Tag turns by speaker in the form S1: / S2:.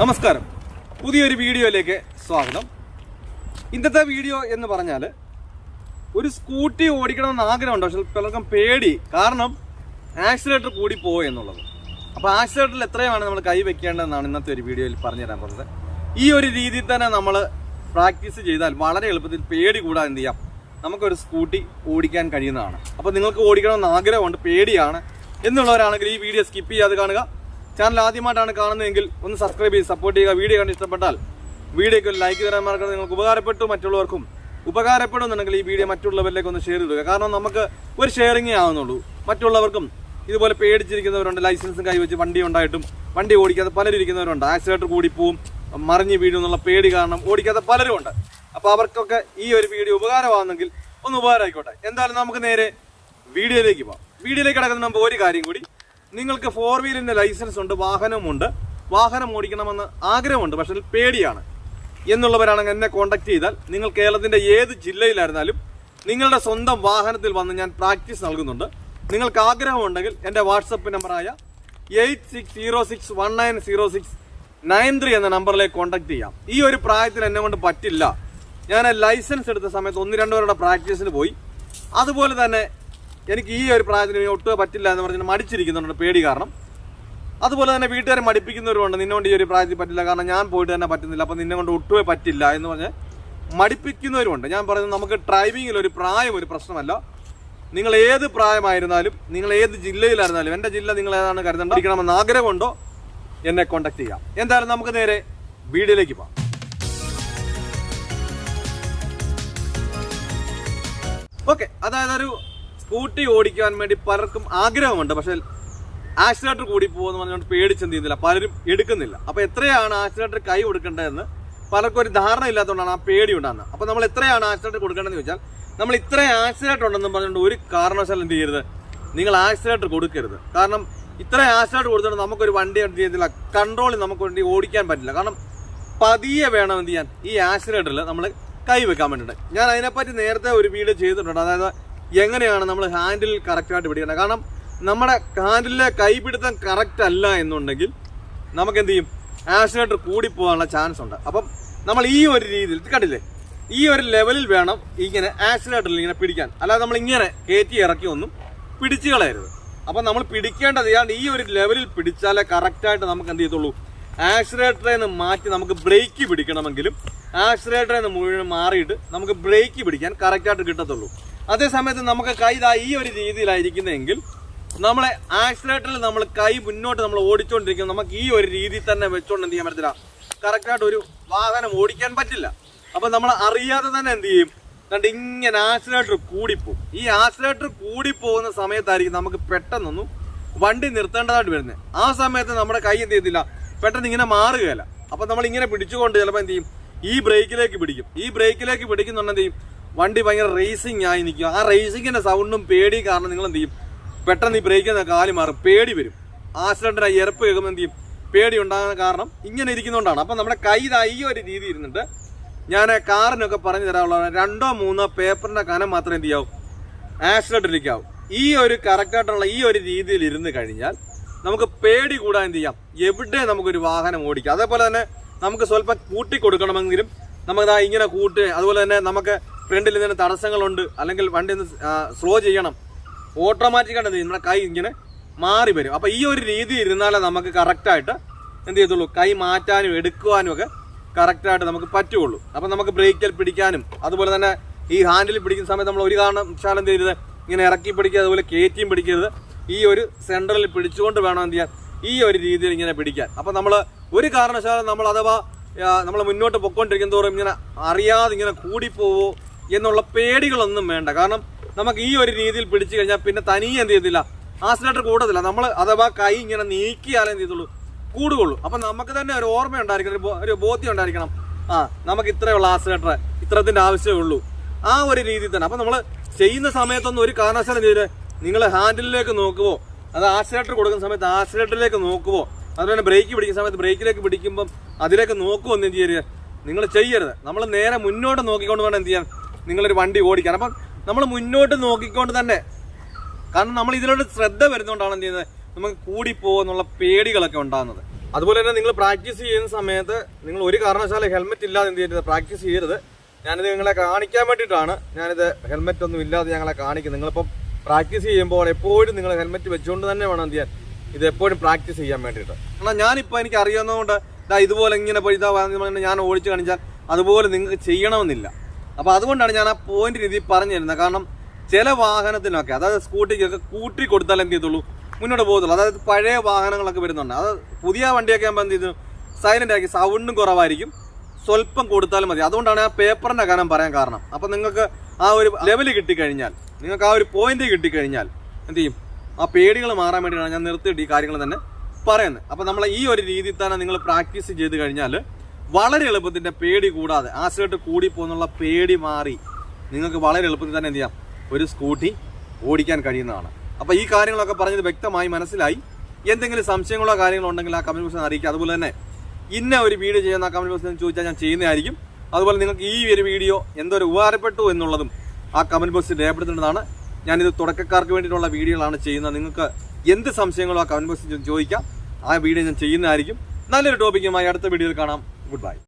S1: നമസ്കാരം. പുതിയൊരു വീഡിയോയിലേക്ക് സ്വാഗതം. ഇന്നത്തെ വീഡിയോ എന്ന് പറഞ്ഞാൽ ഒരു സ്കൂട്ടി ഓടിക്കണമെന്ന് ആഗ്രഹമുണ്ട്. പക്ഷെ പലർക്കും പേടി. കാരണം ആക്സിലേറ്റർ കൂടി പോകും എന്നുള്ളത്. അപ്പോൾ ആക്സിലേറ്ററിൽ എത്രയാണ് നമ്മൾ കൈ വെക്കേണ്ടതെന്നാണ് ഇന്നത്തെ ഒരു വീഡിയോയിൽ പറഞ്ഞുതരാൻ പോകുന്നത്. ഈ ഒരു രീതിയിൽ തന്നെ നമ്മൾ പ്രാക്ടീസ് ചെയ്താൽ വളരെ എളുപ്പത്തിൽ പേടി കൂടാതെ എന്ത് ചെയ്യാം? നമുക്കൊരു സ്കൂട്ടി ഓടിക്കാൻ കഴിയുന്നതാണ്. അപ്പോൾ നിങ്ങൾക്ക് ഓടിക്കണമെന്ന് ആഗ്രഹമുണ്ട് പേടിയാണ് എന്നുള്ളവരാണെങ്കിൽ ഈ വീഡിയോ സ്കിപ്പ് ചെയ്യാതെ കാണുക. ചാനൽ ആദ്യമായിട്ടാണ് കാണുന്നതെങ്കിൽ ഒന്ന് സബ്സ്ക്രൈബ് ചെയ്ത് സപ്പോർട്ട് ചെയ്യുക. വീഡിയോ കണ്ട് ഇഷ്ടപ്പെട്ടാൽ വീഡിയോയ്ക്ക് ഒരു ലൈക്ക് തരാൻ മറക്കരുത്. നിങ്ങൾക്ക് ഉപകാരപ്പെട്ടു മറ്റുള്ളവർക്കും ഉപകാരപ്പെടുന്നുണ്ടെങ്കിൽ ഈ വീഡിയോ മറ്റുള്ളവരിലേക്ക് ഒന്ന് ഷെയർ ചെയ്തു കാരണം നമുക്ക് ഒരു ഷെയറിങ്ങേ ആവുന്നുള്ളൂ. മറ്റുള്ളവർക്കും ഇതുപോലെ പേടിച്ചിരിക്കുന്നവരുണ്ട്. ലൈസൻസും കൈവച്ച് വണ്ടി ഉണ്ടായിട്ടും വണ്ടി ഓടിക്കാതെ പലരും ഇരിക്കുന്നവരുണ്ട്. ആക്സിഡന്റ് കൂടിപ്പോവും മറിഞ്ഞ് വീഴും എന്നുള്ള പേടി കാരണം ഓടിക്കാത്ത പലരും ഉണ്ട്. അപ്പോൾ അവർക്കൊക്കെ ഈ ഒരു വീഡിയോ ഉപകാരമാകുന്നെങ്കിൽ ഒന്ന് ഉപകാരമായിക്കോട്ടെ. എന്തായാലും നമുക്ക് നേരെ വീഡിയോയിലേക്ക് പോകാം വീഡിയോയിലേക്ക് കിടക്കുന്ന മുമ്പ് ഒരു കാര്യം കൂടി. നിങ്ങൾക്ക് ഫോർ വീലറിന്റെ ലൈസൻസ് ഉണ്ട് വാഹനമുണ്ട്. വാഹനം ഓടിക്കണമെന്ന് ആഗ്രഹമുണ്ട് പക്ഷേ പേടിയാണ്. എന്നുള്ളവരാണെങ്കിൽ എന്നെ കോൺടാക്ട് ചെയ്താൽ. നിങ്ങൾ കേരളത്തിന്റെ ഏത് ജില്ലയിലായിരുന്നാലും നിങ്ങളുടെ സ്വന്തം വാഹനത്തിൽ വന്ന് ഞാൻ പ്രാക്ടീസ് നൽകുന്നുണ്ട്. നിങ്ങൾക്ക് ആഗ്രഹമുണ്ടെങ്കിൽ എന്റെ വാട്സപ്പ് നമ്പറായ eight six zero six one nine zero six nine three എന്ന നമ്പറിലേക്ക് കോൺടാക്ട് ചെയ്യാം. ഈ ഒരു പ്രായത്തിൽ എന്നെ കൊണ്ട് പറ്റില്ല. ഞാൻ ലൈസൻസ് എടുത്ത സമയത്ത് ഒന്ന് രണ്ടുപേരുടെ പ്രാക്ടീസിന് പോയി. അതുപോലെ തന്നെ എനിക്ക് ഈ ഒരു പ്രായത്തിന് ഒട്ടും പറ്റില്ല എന്ന് പറഞ്ഞ് മടിച്ചിരിക്കുന്നുണ്ട് പേടി കാരണം. അതുപോലെ തന്നെ വീട്ടുകാരെ മടിപ്പിക്കുന്നവരുണ്ട് നിന്നോണ്ട് ഈ ഒരു പ്രായത്തിൽ പറ്റില്ല. കാരണം ഞാൻ പോയിട്ട് തന്നെ പറ്റുന്നില്ല. അപ്പം നിന്നെ കൊണ്ട് ഒട്ടുമേ പറ്റില്ല എന്ന് പറഞ്ഞ് മടിപ്പിക്കുന്നവരുമുണ്ട്. ഞാൻ പറയുന്നത് നമുക്ക് ഡ്രൈവിങ്ങിൽ ഒരു പ്രായം ഒരു പ്രശ്നമല്ല. നിങ്ങൾ ഏത് പ്രായമായിരുന്നാലും നിങ്ങൾ ഏത് ജില്ലയിലായിരുന്നാലും എന്റെ ജില്ല നിങ്ങൾ ഏതാണ് കരുതണ്ടിരിക്കണമെന്ന് ആഗ്രഹമുണ്ടോ? എന്നെ കോൺടാക്ട് ചെയ്യാം. എന്തായാലും നമുക്ക് നേരെ വീഡിയോയിലേക്ക് പോകാം. ഓക്കെ അതായത് ഒരു സ്കൂട്ടി ഓടിക്കാൻ വേണ്ടി പലർക്കും ആഗ്രഹമുണ്ട്. പക്ഷെ ആക്സിലേറ്റർ കൂടി പോകുമെന്ന് പറഞ്ഞുകൊണ്ട് പേടിച്ചെന്ത് ചെയ്യുന്നില്ല. പലരും എടുക്കുന്നില്ല. അപ്പൊ എത്രയാണ് ആക്സിലേറ്റർ കൈ കൊടുക്കേണ്ടതെന്ന് പലർക്കും ഒരു ധാരണ ഇല്ലാത്തതുകൊണ്ടാണ് ആ പേടി ഉണ്ടാകുന്നത്. അപ്പൊ നമ്മൾ എത്രയാണ് ആക്സിലേറ്റർ കൊടുക്കേണ്ടതെന്ന് ചോദിച്ചാൽ നമ്മൾ ഇത്രയും ആക്സിലേറ്റർ ഉണ്ടെന്ന് പറഞ്ഞുകൊണ്ട് ഒരു കാരണവശാലും എന്ത് ചെയ്യരുത്. നിങ്ങൾ ആക്സിലേറ്റർ കൊടുക്കരുത്. കാരണം ഇത്രയും ആക്സിലേറ്റർ കൊടുത്തുകൊണ്ട് നമുക്കൊരു വണ്ടി എന്ത് ചെയ്യുന്നില്ല കൺട്രോളിൽ നമുക്ക് വണ്ടി ഓടിക്കാൻ പറ്റില്ല. കാരണം പതിയെ വേണം എന്ത് ചെയ്യാൻ. ഈ ആക്സിലേറ്ററിൽ നമ്മൾ കൈ വെക്കാൻ വേണ്ടിയിട്ട്. ഞാൻ അതിനെപ്പറ്റി നേരത്തെ ഒരു വീഡിയോ ചെയ്തിട്ടുണ്ട്. അതായത് എങ്ങനെയാണ് നമ്മൾ ഹാൻഡിൽ കറക്റ്റായിട്ട് പിടിക്കുന്നത് കാരണം നമ്മുടെ ഹാൻഡിലെ കൈപിടുത്തം കറക്റ്റ് അല്ല എന്നുണ്ടെങ്കിൽ നമുക്ക് എന്ത് ചെയ്യും? ആക്സിലേറ്റർ കൂടി പോകാനുള്ള ചാൻസ് ഉണ്ട്. അപ്പം നമ്മൾ ഈ ഒരു രീതിയിൽ കണ്ടില്ലേ? ഈ ഒരു ലെവലിൽ വേണം ഇങ്ങനെ ആക്സിലേറ്ററിൽ ഇങ്ങനെ പിടിക്കാൻ. അല്ലാതെ നമ്മൾ ഇങ്ങനെ കയറ്റി ഇറക്കി ഒന്നും പിടിച്ചു കളയരുത്. അപ്പം നമ്മൾ പിടിക്കേണ്ടത് ഇയാണ്ട് ഈ ഒരു ലെവലിൽ പിടിച്ചാലേ കറക്റ്റായിട്ട് നമുക്ക് എന്ത് ചെയ്യത്തുള്ളൂ? ആക്സിലേറ്ററിൽ നിന്ന് മാറ്റി നമുക്ക് ബ്രേക്ക് പിടിക്കണമെങ്കിലും ആക്സിലേറ്ററിൽ നിന്ന് മുഴുവൻ മാറിയിട്ട് നമുക്ക് ബ്രേക്ക് പിടിക്കാൻ കറക്റ്റായിട്ട് കിട്ടത്തുള്ളൂ. അതേ സമയത്ത് നമുക്ക് കൈ ഇതാ ഈ ഒരു രീതിയിലായിരിക്കുന്നതെങ്കിൽ നമ്മളെ ആക്സിലേറ്ററിൽ നമ്മൾ കൈ മുന്നോട്ട് നമ്മൾ ഓടിച്ചുകൊണ്ടിരിക്കും നമുക്ക് ഈ ഒരു രീതിയിൽ തന്നെ വെച്ചുകൊണ്ട് എന്ത് ചെയ്യാൻ പറ്റില്ല. കറക്റ്റായിട്ട് ഒരു വാഹനം ഓടിക്കാൻ പറ്റില്ല. അപ്പൊ നമ്മൾ അറിയാതെ തന്നെ എന്ത് ചെയ്യും? കണ്ട് ഇങ്ങനെ ആക്സിലേറ്റർ കൂടിപ്പോവും. ഈ ആക്സിലേറ്റർ കൂടിപ്പോകുന്ന സമയത്തായിരിക്കും നമുക്ക് പെട്ടെന്നൊന്നും വണ്ടി നിർത്തേണ്ടതായിട്ട് വരുന്നത് ആ സമയത്ത് നമ്മുടെ കൈ എന്ത് ചെയ്യത്തില്ല? പെട്ടെന്ന് ഇങ്ങനെ മാറുകയല്ല. അപ്പൊ നമ്മൾ ഇങ്ങനെ പിടിച്ചുകൊണ്ട് ചിലപ്പോൾ എന്ത് ചെയ്യും? ഈ ബ്രേക്കിലേക്ക് പിടിക്കും. ഈ ബ്രേക്കിലേക്ക് പിടിക്കുന്നുണ്ടെന്ത് ചെയ്യും? വണ്ടി ഭയങ്കര റേസിംഗ് ആയി നിൽക്കും ആ റേസിങ്ങിന്റെ സൗണ്ടും പേടി കാരണം നിങ്ങൾ എന്ത് ചെയ്യും? പെട്ടെന്ന് ഈ ബ്രേക്കിൽ കാലി മാറും. പേടി വരും. ആക്സിഡന്റ് ആയി ഇറപ്പ് കേൾക്കുമ്പോൾ എന്ത് ചെയ്യും? പേടി ഉണ്ടാകുന്ന കാരണം ഇങ്ങനെ ഇരിക്കുന്നതുകൊണ്ടാണ് അപ്പം നമ്മുടെ കൈ ഈ ഒരു രീതി ഇരുന്നിട്ട് ഞാൻ കാറിനൊക്കെ പറഞ്ഞു തരാനുള്ളതാണ്. രണ്ടോ മൂന്നോ പേപ്പറിന്റെ കനം മാത്രം എന്ത് ചെയ്യാവൂ? ആക്സിഡന്റിലേക്കാവും ഈ ഒരു കറക്റ്റായിട്ടുള്ള ഈ ഒരു രീതിയിൽ ഇരുന്ന് കഴിഞ്ഞാൽ നമുക്ക് പേടി കൂടാൻ എന്ത് ചെയ്യാം? എവിടെ നമുക്കൊരു വാഹനം ഓടിക്കാം. അതേപോലെ തന്നെ നമുക്ക് സ്വല്പം കൂട്ടി കൊടുക്കണമെങ്കിലും നമുക്കതാ ഇങ്ങനെ കൂട്ട് അതുപോലെ തന്നെ നമുക്ക് ഫ്രണ്ടിൽ ഇതിന് തടസ്സങ്ങളുണ്ട് അല്ലെങ്കിൽ വണ്ടി ഒന്ന് സ്ലോ ചെയ്യണം. ഓട്ടോമാറ്റിക്കായിട്ട് നമ്മുടെ കൈ ഇങ്ങനെ മാറി വരും. അപ്പോൾ ഈ ഒരു രീതി ഇരുന്നാലേ നമുക്ക് കറക്റ്റായിട്ട് എന്ത് ചെയ്യത്തുള്ളൂ? കൈ മാറ്റാനും എടുക്കുവാനും ഒക്കെ കറക്റ്റായിട്ട് നമുക്ക് പറ്റുള്ളൂ. അപ്പം നമുക്ക് ബ്രേക്കിൽ പിടിക്കാനും അതുപോലെ തന്നെ ഈ ഹാൻഡിൽ പിടിക്കുന്ന സമയത്ത് നമ്മൾ ഒരു കാരണം എന്ത് ചെയ്യരുത്? ഇങ്ങനെ ഇറക്കി പിടിക്കുക അതുപോലെ കയറ്റിയും പിടിക്കരുത്. ഈ ഒരു സെൻട്രലിൽ പിടിച്ചുകൊണ്ട് വേണം എന്ത് ചെയ്യാൻ? ഈ ഒരു രീതിയിൽ ഇങ്ങനെ പിടിക്കാൻ. അപ്പം നമ്മൾ ഒരു കാരണവശാലും നമ്മൾ അഥവാ നമ്മൾ മുന്നോട്ട് പൊയ്ക്കൊണ്ടിരിക്കും തോറും ഇങ്ങനെ അറിയാതെ ഇങ്ങനെ കൂടിപ്പോവോ? എന്നുള്ള പേടികളൊന്നും വേണ്ട. കാരണം നമുക്ക് ഈ ഒരു രീതിയിൽ പിടിച്ചു കഴിഞ്ഞാൽ പിന്നെ തനിയെ എന്ത് ചെയ്യത്തില്ല. ആസിലേറ്റർ കൂടത്തില്ല നമ്മൾ അഥവാ കൈ ഇങ്ങനെ നീക്കിയാലേ എന്ത് ചെയ്തുള്ളൂ കൂടുകയുള്ളൂ അപ്പം നമുക്ക് തന്നെ ഒരു ഓർമ്മ ഉണ്ടായിരിക്കണം ഒരു ബോധ്യം ഉണ്ടായിരിക്കണം. ആ നമുക്ക് ഇത്രയുള്ള ആക്സിലേറ്റർ ഇത്രത്തിന്റെ ആവശ്യമേ ഉള്ളൂ. ആ ഒരു രീതിയിൽ തന്നെ. അപ്പം നമ്മൾ ചെയ്യുന്ന സമയത്തൊന്നും ഒരു കാരണവശാലും ചെയ്തില്ലേ നിങ്ങൾ ഹാൻഡിലേക്ക് നോക്കുമോ അത് ആസിലേറ്റർ കൊടുക്കുന്ന സമയത്ത് ആസിലേറ്ററിലേക്ക് നോക്കുമോ അതുപോലെ ബ്രേക്ക് പിടിക്കുന്ന സമയത്ത് ബ്രേക്കിലേക്ക് പിടിക്കുമ്പം അതിലേക്ക് നോക്കുമോ ഒന്നും ചെയ്യരുത്. നിങ്ങൾ ചെയ്യരുത്. നമ്മൾ നേരെ മുന്നോട്ട് നോക്കിക്കൊണ്ട് വേണം എന്ത് ചെയ്യാൻ. നിങ്ങളൊരു വണ്ടി ഓടിക്കാൻ. അപ്പം നമ്മൾ മുന്നോട്ട് നോക്കിക്കൊണ്ട് തന്നെ കാരണം നമ്മൾ ഇതിലോട്ട് ശ്രദ്ധ വരുന്നതുകൊണ്ടാണ് എന്ത് ചെയ്യുന്നത്? നമുക്ക് കൂടിപ്പോകുന്നുള്ള പേടികളൊക്കെ ഉണ്ടാകുന്നത്. അതുപോലെ തന്നെ നിങ്ങൾ പ്രാക്ടീസ് ചെയ്യുന്ന സമയത്ത് നിങ്ങൾ ഒരു കാരണവശാലും ഹെൽമെറ്റ് ഇല്ലാതെ എന്ത് ചെയ്യരുത്? പ്രാക്ടീസ് ചെയ്യരുത്. ഞാനിത് നിങ്ങളെ കാണിക്കാൻ വേണ്ടിയിട്ടാണ്. ഞാനിത് ഹെൽമെറ്റ് ഒന്നും ഇല്ലാതെ ഞങ്ങളെ കാണിക്കുന്നത്. നിങ്ങളിപ്പം പ്രാക്ടീസ് ചെയ്യുമ്പോൾ എപ്പോഴും നിങ്ങൾ ഹെൽമെറ്റ് വെച്ചുകൊണ്ട് തന്നെ വേണം എന്ത് ചെയ്യാൻ. ഇത് എപ്പോഴും പ്രാക്ടീസ് ചെയ്യാൻ വേണ്ടിയിട്ട്. എന്നാൽ ഞാനിപ്പോൾ എനിക്ക് അറിയാവുന്നതുകൊണ്ട് ഇതാ ഇതുപോലെ ഇങ്ങനെ പോയി ഇതാ ഞാൻ ഓടിച്ച് കാണിച്ചാൽ അതുപോലെ നിങ്ങൾക്ക് ചെയ്യണമെന്നില്ല. അപ്പോൾ അതുകൊണ്ടാണ് ഞാൻ ആ പോയിന്റ് രീതി പറഞ്ഞു തരുന്നത് കാരണം ചില വാഹനത്തിനൊക്കെ അതായത് സ്കൂട്ടിക്കൊക്കെ കൂട്ടി കൊടുത്താൽ എന്ത് ചെയ്തുള്ളൂ മുന്നോട്ട് പോകത്തുള്ളൂ. അതായത് പഴയ വാഹനങ്ങളൊക്കെ വരുന്നുണ്ട്. അത് പുതിയ വണ്ടിയൊക്കെ ആകുമ്പോൾ എന്ത് ചെയ്തു സൈലന്റ് ആക്കി സൗണ്ടും കുറവായിരിക്കും. സ്വല്പം കൊടുത്താലും മതി. അതുകൊണ്ടാണ് ആ പേപ്പറിന്റെ കാരണം പറയാൻ കാരണം. അപ്പോൾ നിങ്ങൾക്ക് ആ ഒരു ലെവൽ കിട്ടിക്കഴിഞ്ഞാൽ നിങ്ങൾക്ക് ആ ഒരു പോയിന്റ് കിട്ടിക്കഴിഞ്ഞാൽ എന്ത് ചെയ്യും? ആ പേടികൾ മാറാൻ വേണ്ടിയാണ് ഞാൻ നിർത്തിയിട്ട് ഈ കാര്യങ്ങൾ തന്നെ പറയുന്നത്. അപ്പോൾ നമ്മൾ ഈ ഒരു രീതിയിൽ തന്നെ നിങ്ങൾ പ്രാക്ടീസ് ചെയ്ത് കഴിഞ്ഞാൽ വളരെ എളുപ്പത്തിൽ പേടി കൂടാതെ ആസിഡായിട്ട് കൂടി പോകുന്നുള്ള പേടി മാറി നിങ്ങൾക്ക് വളരെ എളുപ്പത്തിൽ തന്നെ എന്ത് ചെയ്യാം ഒരു സ്കൂട്ടി ഓടിക്കാൻ കഴിയുന്നതാണ്. അപ്പോൾ ഈ കാര്യങ്ങളൊക്കെ പറഞ്ഞത് വ്യക്തമായി മനസ്സിലായി. എന്തെങ്കിലും സംശയങ്ങളോ കാര്യങ്ങളോ ഉണ്ടെങ്കിൽ ആ കമന്റ് ബോക്സിൽ അറിയിക്കുക. അതുപോലെ തന്നെ ഇന്ന ഒരു വീഡിയോ ചെയ്യുന്ന ആ കമന്റ് ബോക്സിൽ ചോദിച്ചാൽ ഞാൻ ചെയ്യുന്നതായിരിക്കും. അതുപോലെ നിങ്ങൾക്ക് ഈ ഒരു വീഡിയോ എന്തൊരു ഉപകാരപ്പെട്ടു എന്നുള്ളതും ആ കമന്റ് ബോക്സിൽ രേഖപ്പെടുത്തേണ്ടതാണ്. ഞാനിത് തുടക്കക്കാർക്ക് വേണ്ടിയിട്ടുള്ള വീഡിയോകളാണ് ചെയ്യുന്നത്. നിങ്ങൾക്ക് എന്ത് സംശയങ്ങളോ ആ കമന്റ് ബോക്സിൽ ചോദിക്കാം. ആ വീഡിയോ ഞാൻ ചെയ്യുന്നതായിരിക്കും. നല്ലൊരു ടോപ്പിക്കുമായി അടുത്ത വീഡിയോയിൽ കാണാം. goodbye.